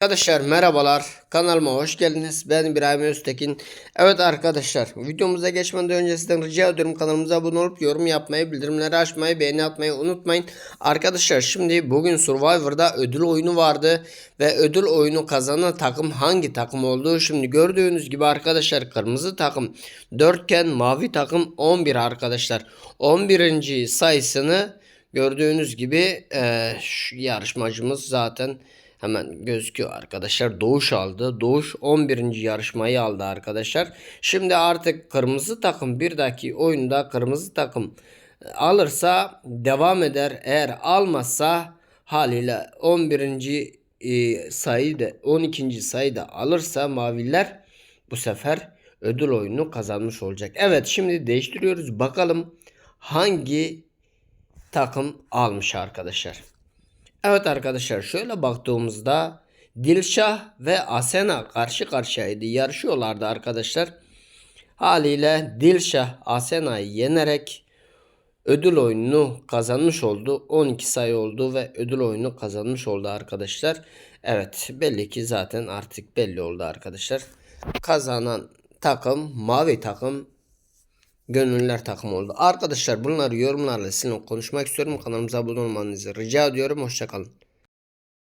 Arkadaşlar merhabalar. Kanalıma hoş geldiniz. Ben İbrahim Öztekin. Evet arkadaşlar videomuza geçmeden önce sizden rica ediyorum kanalımıza abone olup yorum yapmayı bildirimleri açmayı beğeni atmayı unutmayın. Arkadaşlar şimdi bugün Survivor'da ödül oyunu vardı ve ödül oyunu kazanan takım hangi takım olduğu şimdi gördüğünüz gibi arkadaşlar kırmızı takım 4 iken mavi takım 11 arkadaşlar. 11. sayısını gördüğünüz gibi şu yarışmacımız zaten Hemen gözüküyor arkadaşlar. Doğuş aldı. Doğuş 11. yarışmayı aldı arkadaşlar. Şimdi artık kırmızı takım bir dahaki oyunda kırmızı takım e, alırsa devam eder. Eğer almazsa haliyle 11. e, sayı da 12. sayı da alırsa maviler bu sefer ödül oyunu kazanmış olacak. Evet şimdi değiştiriyoruz. Bakalım hangi takım almış arkadaşlar. Evet arkadaşlar şöyle baktığımızda Dilşah ve Asena karşı karşıyaydı. Yarışıyorlardı arkadaşlar. Haliyle Dilşah Asena'yı yenerek ödül oyununu kazanmış oldu. 12 sayı oldu ve ödül oyunu kazanmış oldu arkadaşlar. Evet belli ki zaten artık belli oldu arkadaşlar. Kazanan takım mavi takım Gönüllüler takımı oldu. Arkadaşlar bunları yorumlarla sizinle konuşmak istiyorum. Kanalımıza abone olmanızı rica ediyorum. Hoşçakalın.